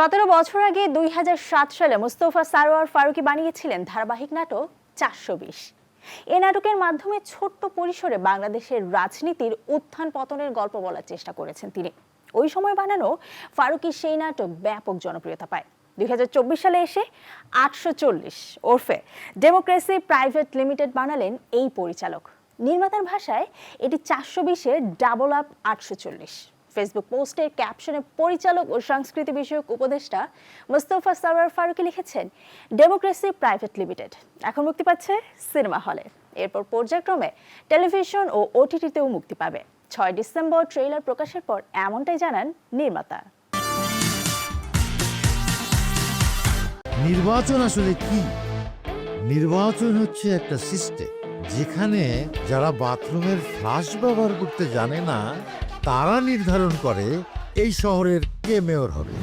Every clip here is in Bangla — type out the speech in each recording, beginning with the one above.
সতেরো বছর আগে দুই হাজার সাত সালে মুস্তফা সারোয়ার ফারুকি বানিয়েছিলেন ধারাবাহিক নাটক চারশো বিশ। এ নাটকের মাধ্যমে ছোট্ট পরিসরে বাংলাদেশের রাজনীতির উত্থান পতনের গল্প বলার চেষ্টা করেছেন তিনি। ওই সময় বানানো ফারুকি সেই নাটক ব্যাপক জনপ্রিয়তা পায়। দুই হাজার চব্বিশ সালে এসে আটশো চল্লিশ ওরফে ডেমোক্রেসি প্রাইভেট লিমিটেড বানালেন এই পরিচালক। নির্মাতার ভাষায় এটি চারশো বিশের ডাবল আপ আটশো চল্লিশ। ফেসবুক পোস্টের ক্যাপশনে পরিচালক ও সংস্কৃতি বিষয়ক উপদেষ্টা মুস্তফা সারোয়ার ফারুকি লিখেছেন ডেমোক্রেসি প্রাইভেট লিমিটেড এখন মুক্তি পাচ্ছে সিনেমা হলে। এরপর পর্যায়ক্রমে টেলিভিশন ও ওটিটিতেও মুক্তি পাবে। ছয় ডিসেম্বর ট্রেলার প্রকাশের পর এমনটাই জানান নির্মাতা। নির্বাচন আসলে কি? নির্বাচন হচ্ছে একটা সিস্টেম যেখানে যারা বাথরুমের ফ্লাশ ব্যবহার করতে জানে না তারা নির্ধারণ করে এই শহরের কে মেয়র হবে।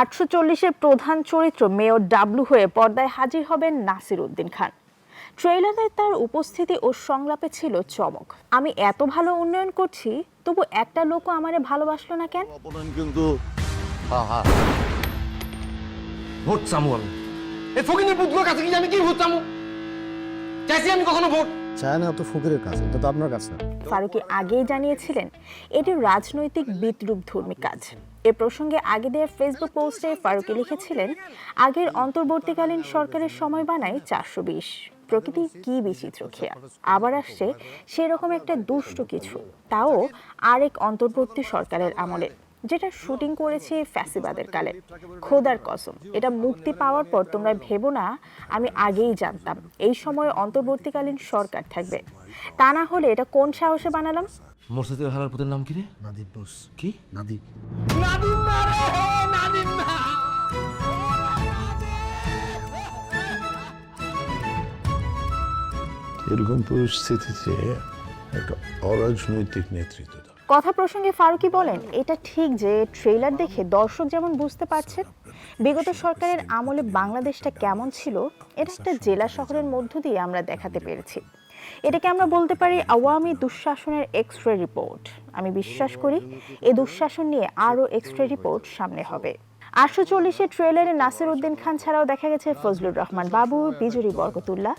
আটশো চল্লিশের প্রধান চরিত্র মেয়র ডাবলু হয়ে পর্দায় হাজির হবেন নাসির উদ্দিন খান। ট্রেলারে তার উপস্থিতি ও সংলাপে ছিল চমক। আমি এত ভালো উন্নয়ন করছি তবু একটা লোকও আমারে ভালোবাসলো না কেন? কিন্তু ভোট চামু আমি। এই ফকিনের পুত্র কাছে কি জানি কি ভোট চামু? চাইছি আমি কখনো ভোট? তো ফকিরের এটা তো আপনার কাছে ফারুকি আগেই জানিয়েছিলেন, এটি রাজনৈতিক ধর্মী কাজ। এ প্রসঙ্গে আগে দেওয়া ফেসবুক পোস্টে ফারুকি লিখেছিলেন, আগের অন্তর্বর্তীকালীন সরকারের সময় বানায় চারশো বিশ। প্রকৃতি কি বিচিত্র খেয়া। আবার আসছে সেরকম একটা দুষ্ট কিছু, তাও আরেক অন্তর্বর্তী সরকারের আমলে। যেটা শুটিং করেছি ফ্যাসিবাদের কালে খোদার কসম। এটা মুক্তি পাওয়ার পর তোমরা ভেবো না আমি আগেই জানতাম এই সময় অন্তর্বর্তীকালীন সরকার থাকবে। তা না হলে এটা কোন সাহসে বানালাম? মোরসাদি হালার পুতের নাম কি রে? নাদিব বস। কি? নাদিব নাদিম না রে নাদিম না। এরকম পরিস্থিতিতে একটা অরাজনৈতিক নেতৃত্ব। কথা প্রসঙ্গে ফারুকি বলেন, এটা ঠিক যে ট্রেলার দেখে দর্শক যেমন বুঝতে পারছেন, বিগত সরকারের আমলে বাংলাদেশটা কেমন ছিল, এটা একটা জেলা শহরের মধ্য দিয়ে আমরা দেখাতে পেরেছি। এটাকে আমরা বলতে পারি আওয়ামী দুঃশাসনের এক্স রে রিপোর্ট আমি বিশ্বাস করি এই দুঃশাসন নিয়ে আরও এক্স রে রিপোর্ট সামনে হবে। আটশো চল্লিশের ট্রেলারে নাসির উদ্দিন খান ছাড়াও দেখা গেছে ফজলুর রহমান বাবু, বিজুরি বরকতুল্লাহ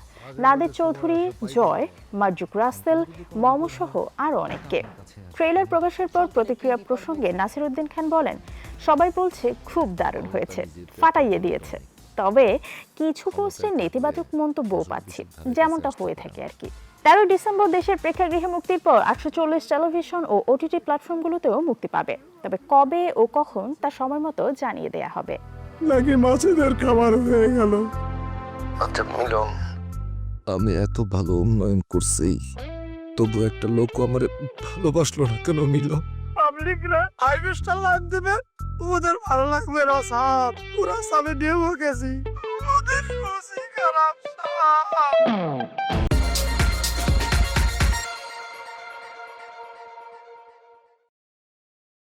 নাদের চৌধুরী জয় মার্জুক রাসেল মমসহ আরও অনেককে। ট্রেলার প্রকাশের পর প্রতিক্রিয়া প্রসঙ্গে নাসির উদ্দিন খান বলেন সবাই বলছে খুব দারুণ হয়েছে ফাটাইয়ে দিয়েছে। তবে কিছু পোস্টে নেতিবাচক মন্তব্যও পাচ্ছি যেমনটা হয়ে থাকে আর কি। তেরো ডিসেম্বর দেশের প্রেক্ষাগৃহে মুক্তির পর আটশো চল্লিশ টেলিভিশন ও ওটিটি প্ল্যাটফর্মগুলোতেও মুক্তি পাবে। তবে কবে ও কখন তা সময় মতো জানিয়ে দেয়া হবে। নাকি মাছেদের খাবার হয়ে গেল? আচ্ছা মিলন আমি এত ভালো উন্নয়ন করছি, তবু একটা লোক আমার ভালোবাসলো না কেন মিল পাবলিকরা হাইওয়েস্টা লাইন দেবে, ওদের ভালো লাগবে না সাপ পুরা সামনে নিয়েও গেছি ওদের খারাপ